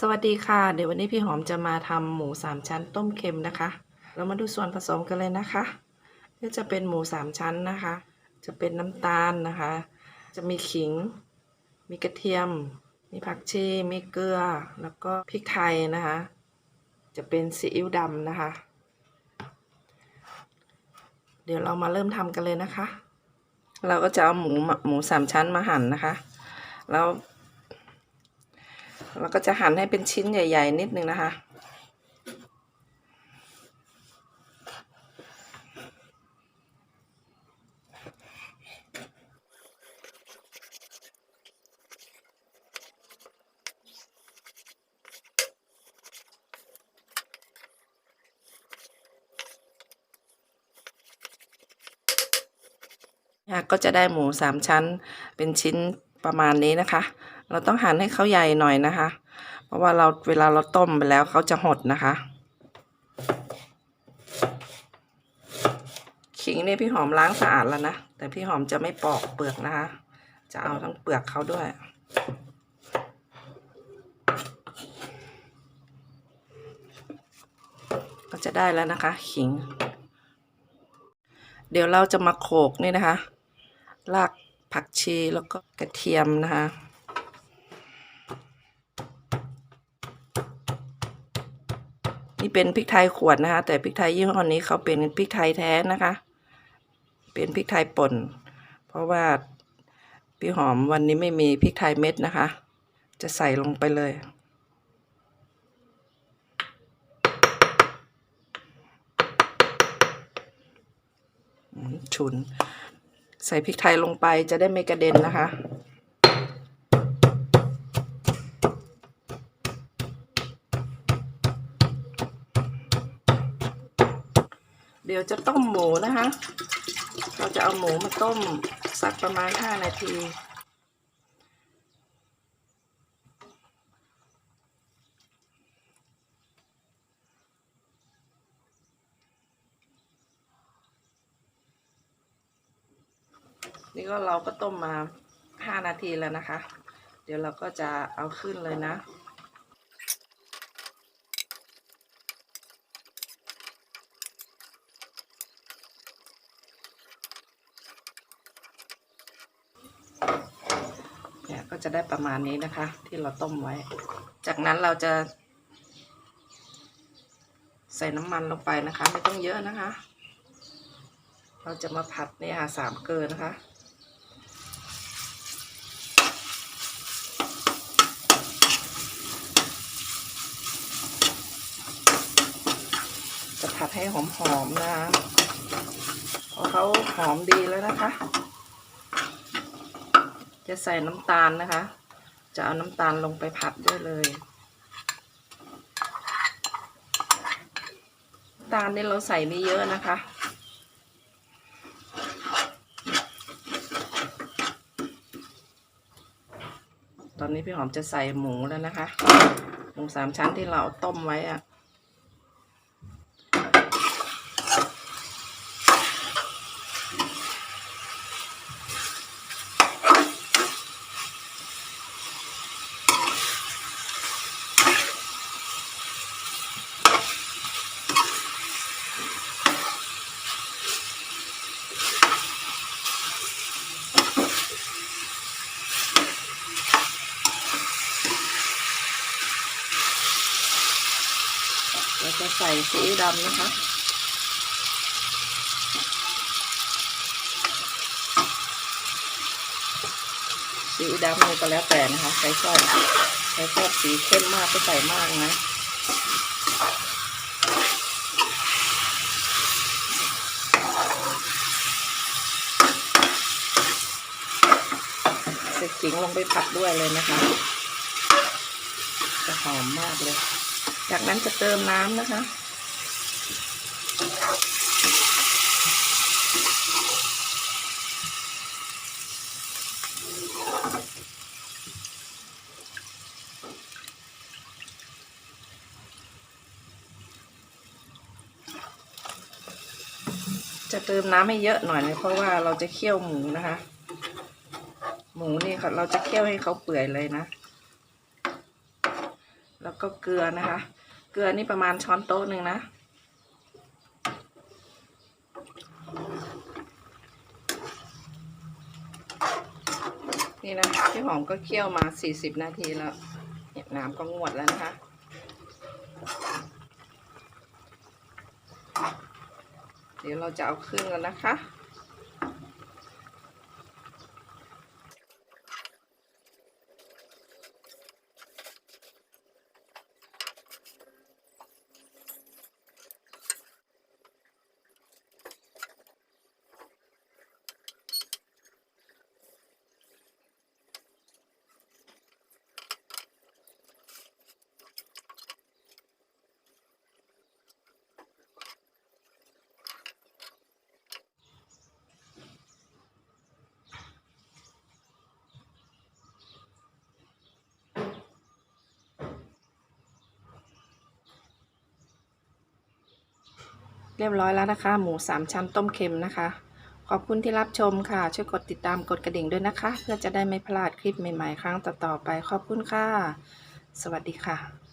สวัสดีค่ะ เดี๋ยววันนี้พี่หอมจะมาทำหมูสามชั้นต้มเค็มนะคะ เรามาดูส่วนผสมกันเลยนะคะนี่จะเป็นหมูสามชั้นนะคะ จะเป็นน้ำตาลนะคะ จะมีขิง มีกระเทียม มีผักชีมีเกลือ แล้วก็พริกไทยนะคะ จะเป็นซีอิ๊วดำนะคะ เดี๋ยวเรามาเริ่มทำกันเลยนะคะ เราก็จะเอาหมูหมูสามชั้นมาหั่นนะคะ แล้ว เราก็จะหั่นให้เป็นชิ้นใหญ่ ๆ นิดนึงนะคะค่ะก็จะได้หมูสามชั้นเป็นชิ้นประมาณนี้นะคะ เราต้องหั่นให้เขาใหญ่หน่อยนะคะ เพราะว่าเราเวลาเราต้มไปแล้วเขาจะหดนะคะขิงนี่พี่หอมล้างสะอาดแล้วนะ แต่พี่หอมจะไม่ปอกเปลือกนะคะ จะเอาทั้งเปลือกเขาด้วยก็จะได้แล้วนะคะ ขิง เดี๋ยวเราจะมาโขกนี่นะคะ รากผักชีแล้วก็กระเทียมนะคะ นี่เป็นพริกไทยขวดนะคะ แต่พริกไทยยี่ห้อนี้เขาเป็นพริกไทยแท้นะคะ เป็นพริกไทยป่น เพราะว่าพี่หอมวันนี้ไม่มีพริกไทยเม็ดนะคะ จะใส่ลงไปเลย ฉุน ใส่พริกไทยลงไปจะได้ไม่กระเด็นนะคะ เดี๋ยวจะต้มหมูนะคะ เราจะเอาหมูมาต้มสักประมาณ 5 นาที นี่ก็เราก็ต้มมาห้านาทีแล้วนะคะ เดี๋ยวเราก็จะเอาขึ้นเลยนะ ก็จะได้ประมาณนี้นะคะ ที่เราต้มไว้ จากนั้นเราจะ ใส่น้ำมันลงไปนะคะ ไม่ต้องเยอะนะคะ เราจะมาผัดเนี่ยค่ะสามเกลือนะคะจะผัดให้หอมๆนะคะพอเขาหอมดีแล้วนะคะ จะใส่น้ำตาลนะคะ จะเอาน้ำตาลลงไปผัดด้วยเลยตาลนี่เราใส่ไม่เยอะนะคะ ตอนนี้พี่หอมจะใส่หมูแล้วนะคะหมูสามชั้นที่เราต้มไว้อะ จะใส่ซีอิ๊วดำนะคะสีดำนี่ก็แล้วแต่นะคะ ใครชอบใครชอบสีเข้มมากก็ใส่มากนะใส่ขิงลงไปผัดด้วยเลยนะคะ จะหอมมากเลย จากนั้นจะเติมน้ำนะคะ จะเติมน้ำให้เยอะหน่อยนะเพราะว่าเราจะเคี่ยวหมูนะคะ หมูนี่ค่ะเราจะเคี่ยวให้เขาเปื่อยเลยนะ แล้วก็เกลือนะคะ เกลือนี่ประมาณช้อนโต๊ะหนึ่งนะ นี่นะพี่หอมก็เคี่ยวมา 40 นาทีแล้วเนี่ยน้ำก็งวดแล้วนะคะเดี๋ยวเราจะเอาขึ้นกันนะคะ เรียบร้อยแล้วนะคะ หมูสามชั้นต้มเค็มนะคะ ขอบคุณที่รับชมค่ะ ช่วยกดติดตามกดกระดิ่งด้วยนะคะ เพื่อจะได้ไม่พลาดคลิปใหม่ๆ ครั้งต่อๆไป ขอบคุณค่ะ สวัสดีค่ะ